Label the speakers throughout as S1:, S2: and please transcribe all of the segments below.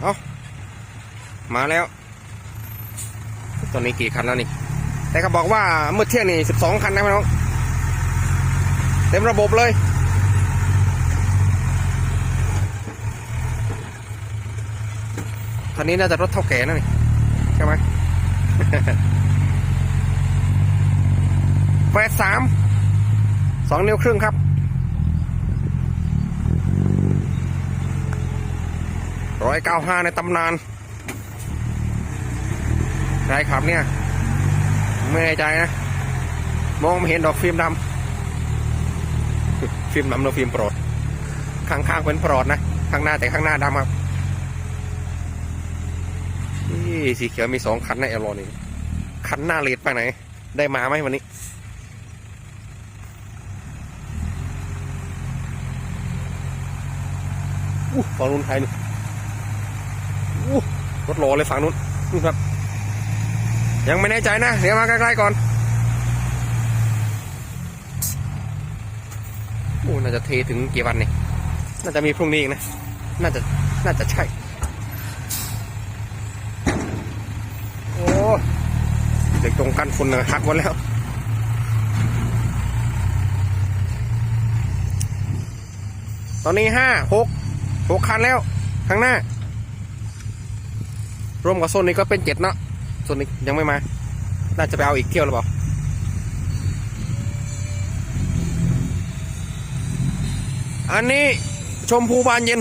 S1: เอามาแล้ว ตอนนี้กี่คันแล้วนี่ แต่เขาบอกว่าเมื่อเที่ยงนี่สิบสองคันนะพี่น้อง เต็มระบบเลย คันนี้น่าจะรถเท่าแก่นะนี่ ใช่ไหมแปดสามสองนิ้วครึ่งครับ ร้อยเก้าห้าในตำนานใช่ครับเนี่ย ไม่แน่ใจนะ มองไม่เห็นดอกฟิล์มดำฟิล์มดำหรือฟิล์มโปรด ข้างๆเป็นโปรดนะ ข้างหน้าแต่ข้างหน้าดำครับนี่สีเขียวมีสองคันในเอลโลนี่คันหน้าเลดไปไหน ได้มาไหมวันนี้อู้ฝั่งนู้นใครนี่ รถรอเลยฝั่งนู้นนู่นครับ ยังไม่แน่ใจนะ เดี๋ยวมาใกล้ๆก่อนโอ้น่าจะเทถึงกี่วันนี่น่าจะมีพรุ่งนี้อีกนะ น่าจะ น่าจะใช่ โอ้เด็กตรงกันฝุ่นน่ะหักหมดแล้วตอนนี้ห้าหกหกคันแล้ว ข้างหน้า รวมกับโซนนี้ก็เป็นเจ็ดเนาะโซนนี้ยังไม่มา น่าจะไปเอาอีกเที่ยวหรือเปล่าอันนี้ชมพูบานเย็น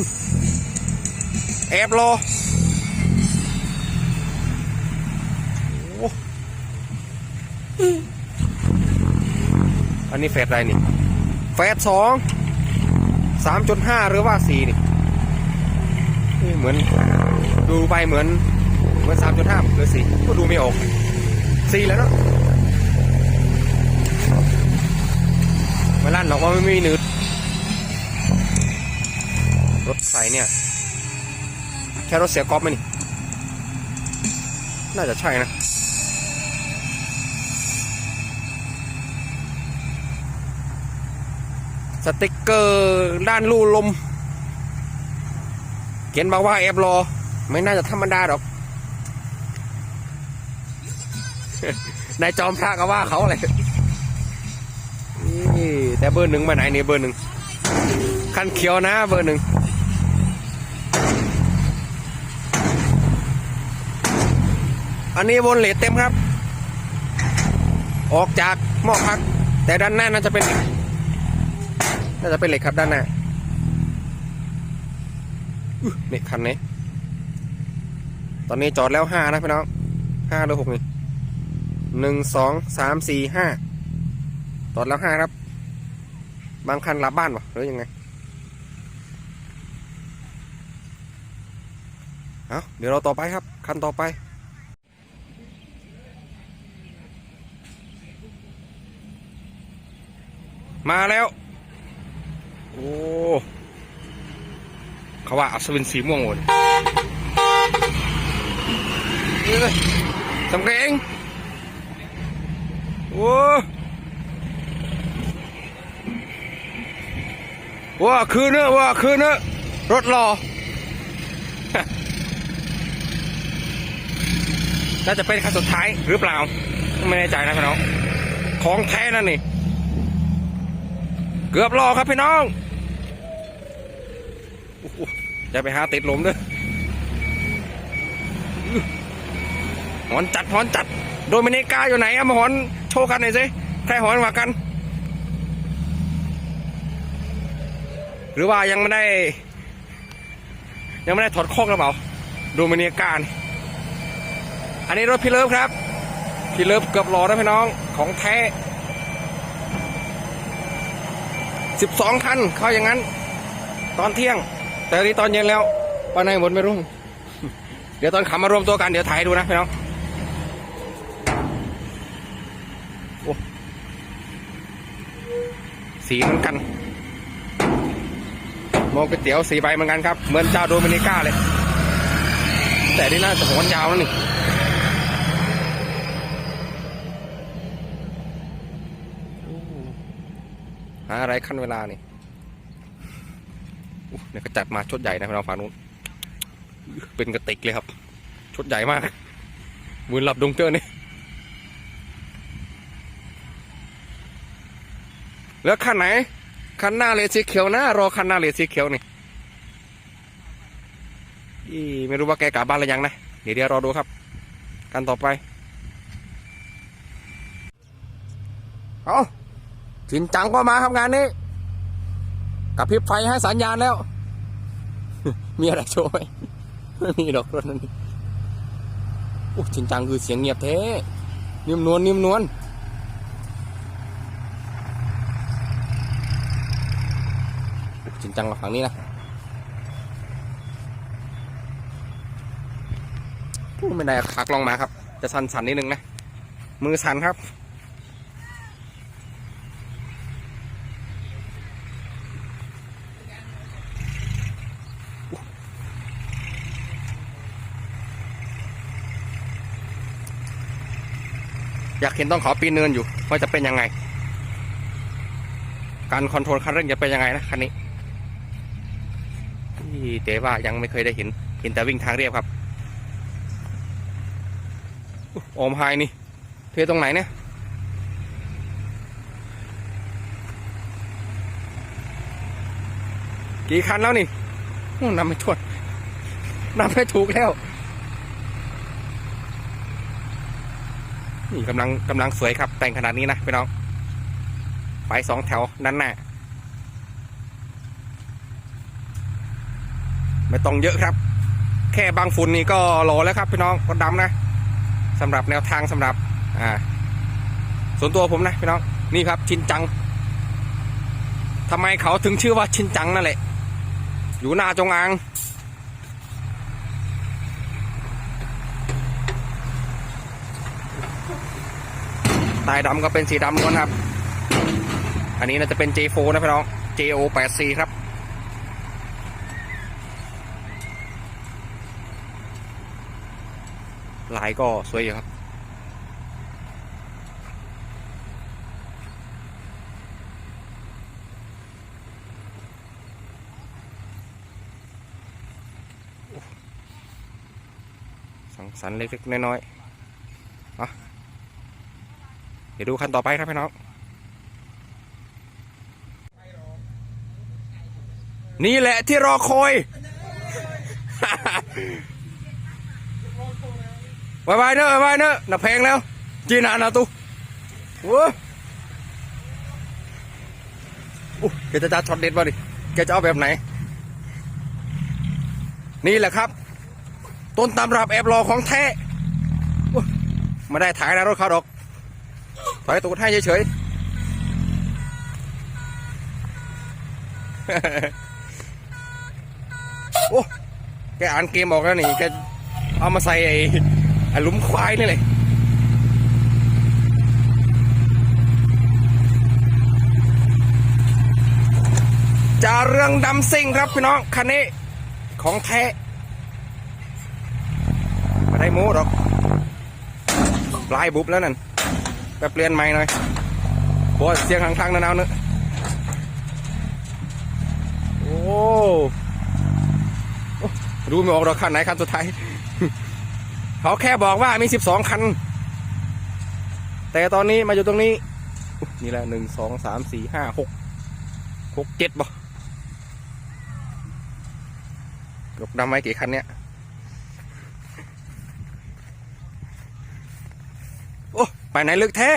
S1: แอบรออันนี้แฟดอะไรนี่ แฟดสองสามจุดห้าหรือว่าสี่นี่ เหมือนดูไปเหมือน มือนสามจุดห้าหรือสี่ก็ดูไม่ออกสี่แล้วเนาะม่ลั่นหรอกว่าไม่มีหนืดรถใครเนี่ย แค่รถเสียก๊อฟไหมนี่ น่าจะใช่นะสติกเกอร์ด้านลู่ลม เขียนบอกว่าแอบรอ ไม่น่าจะธรรมดาหรอก นายจอมพระก็ว่าเขาอะไรนี่แต่เบอร์หนึ่งมาไหนเนี่ยเบอร์หนึ่งคันเขียวนะเบอร์หนึ่งอันนี้วนเลทเต็มครับ ออกจากหม้อพัก แต่ด้านหน้าน่าจะเป็นน่าจะเป็นเหล็กครับด้านหน้าอุ๊ยนี่ยคันนี้ ตอนนี้จอดแล้วห้านะพี่น้องห้าหรือหกนี่ หนึ่งสองสามสี่ห้าจอดแล้วห้าครับ บางคันรับบ้านปะหรือยังไงเอาเดี๋ยวเราต่อไปครับ คันต่อไป มาแล้ว โอ้เขาว่าอัศวินสีม่วงหมดนี่เลยสำเร็ง โอ้ว่าคือเนอะว่าคือเนอะรถรอ น่าจะเป็นคันสุดท้ายหรือเปล่า ไม่แน่ใจนะพี่น้อง ของแท้นั่นนี่ เกือบรอครับพี่น้องอย่าไปหาติดลมด้วยหอนจัดหอนจัด โดมินิกาอยู่ไหนอะมาหอน โชว์กันหน่อยสิใครหอนกว่ากัน หรือว่ายังไม่ได้ ยังไม่ได้ถอดโคกหรือเปล่าดมินิกานี่อันนี้รถพี่เลิฟครับ พี่เลิฟเกือบรอนะพี่น้องของแท้สิบสองคันเขาอย่างนั้น ตอนเที่ยง แต่นนี้ตอนเย็นแล้วไปไหนหมดไม่รู้ เดี๋ยวตอนขับมารวมตัวกันเดี๋ยวถ่ายดูนะพี่น้องโอ้ สีเหมือนกันโมก๋วยเตี๋ยวสีใบเหมือนกันครับ เหมือนเจ้าโดมินิก้าเลย แต่นี่น่าจะหัวยาวแล้วนี่หาอะไรขั้นเวลานี่เนี่ยก็จัดมาชุดใหญ่นะพี่น้องฝั่งนู้น เป็นกระติกเลยครับ ชุดใหญ่มากมือหลับดงเจอนี่ แล้วคันไหน คันหน้าเลนสีเขียวนะรอคันหน้าเลนสีเขียวนี่อีไม่รู้ว่าแกกลับบ้านหรือยังนะเดี๋ยวเดี๋ยวรอดูครับกันต่อไปเอาจรินจังก็มาครับงานนี้กับพริบไฟให้สัญญาณแล้ว มีอะไรโชว์ไหมไม่มีดอกรถนั่นนี่โอ้จริงจังคือเสียงเงียบแท้นิ่มนวลนิ่มนวลโอ้ จังกับฝั่งนี้นะโอ้ไม่ได้ขากลองมาครับ จะสั่นๆนิดนึงนะ มือสั่นครับ อยากเห็นต้องขอปีนเนินอยู่ ว่าจะเป็นยังไง การคอนโทรลคันเร่งจะเป็นยังไงนะคันนี้ ที่เจ๊ว่ายังไม่เคยได้เห็น เห็นแต่วิ่งทางเรียบครับอุ๊ยโอมไฮนี่เทตรงไหนเนี่ยกี่คันแล้วนี่โอ้นำไม่ถ้วนนำไม่ถูกแล้ว นี่กำลังกำลังสวยครับ แต่งขนาดนี้นะพี่น้อง ไปสองแถวด้านหน้า ไม่ต้องเยอะครับ แค่บางฝุ่นนี่ก็รอแล้วครับพี่น้องก็ดำนะสำหรับแนวทางสำหรับอ่าส่วนตัวผมนะพี่น้องนี่ครับชินจังทำไมเขาถึงชื่อว่าชินจังนั่นแหละ อยู่หน้าจงอางตายดำก็เป็นสีดำล้วนครับ อันนี้น่าจะเป็น J4 นะพี่น้อง JO84 ครับ ลายก็สวยอยู่ครับ สังสรรค์เล็กๆน้อยๆเดี๋ยวดูคันต่อไปครับพี่น้องนี่แหละที่รอคอย ไว้ไว้เนอะไว้ไว้เนอะน่ะเพงแล้ว จีนานะตุโอ้โอ้แกจะจัดช็อตเด็ดป่ะดิ แกจะเอาแบบไหน นี่แหละครับ ต้นตำรับแอบรอของแท้ไม่ได้ถ่ายนะรถเขาดอก ถอยตูดให้เฉยๆ โอ้ แกอ่านเกมออกแล้วนี่ แกเอามาใส่ไอ้ หลุมควายนี่เลยจาเรื่องดำซิ่งครับพี่น้องคันนี้ของแท้ไม่ได้โม้หรอกปลายบุบแล้วนั่นไปเปลี่ยนใหม่หน่อยเพราะเสียงข้างๆนั่นเอาเนอะโอ้โอ้ดูไม่ออกดอกคันไหนคันสุดท้าย เขาแค่บอกว่ามีสิบสองคัน แต่ตอนนี้มาอยู่ตรงนี้นี่แหละหนึ่งสองสามสี่ห้าหกหกเจ็ดบ่ยกดำไว้กี่คันเนี้ยโอ้ไปไหนลึกแท้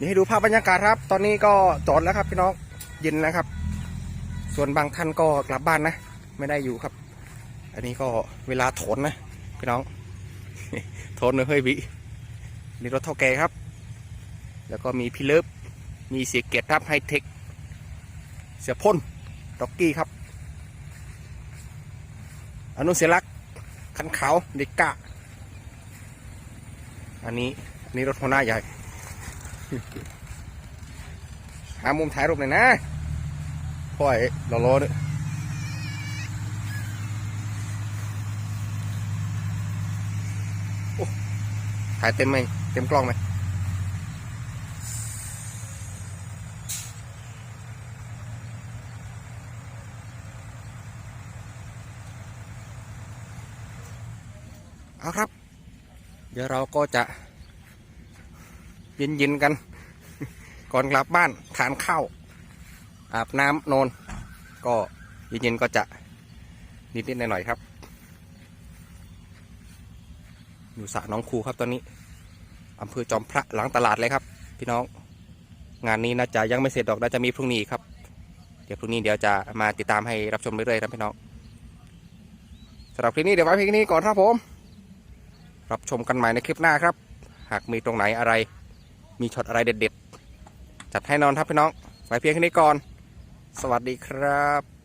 S1: นี่ให้ดูภาพบรรยากาศครับ ตอนนี้ก็จอดแล้วครับพี่น้องเย็นแล้วครับ ส่วนบางท่านก็กลับบ้านนะ ไม่ได้อยู่ครับ อันนี้ก็เวลาโถนนะพี่น้องโถนเลยเฮ้ยบินี่รถเท่าแกครับ แล้วก็มีพี่เลิฟมีเสียเกียรติครับไฮเทค เสียพ่นด็อกกี้ครับ อนุเสียรักษ์คันขาวเด็กกะ อันนี้อันนี้รถหัวหน้าใหญ่ หามุมถ่ายรูปหน่อยนะพ่อยเราล้อด้วยถ่ายเต็มไหมเต็มกล้องไหมเอาครับ เดี๋ยวเราก็จะ เย็นๆกัน ก่อนกลับบ้านทานข้าวอาบน้ำนอน ก็เย็นๆก็จะนิดๆหน่อยๆครับ อยู่สระน้องคูครับตอนนี้อำเภอจอมพระหลังตลาดเลยครับ พี่น้อง งานนี้น่าจะยังไม่เสร็จดอกน่าจะมีพรุ่งนี้ครับ เดี๋ยวพรุ่งนี้เดี๋ยวจะมาติดตามให้รับชมเรื่อยๆครับพี่น้องสำหรับคลิปนี้เดี๋ยวไว้เพียงนี้ก่อนครับผม รับชมกันใหม่ในคลิปหน้าครับ หากมีตรงไหนอะไร มีช็อตอะไรเด็ดๆ จัดให้นอนครับพี่น้องไว้เพียงแค่นี้ก่อน สวัสดีครับ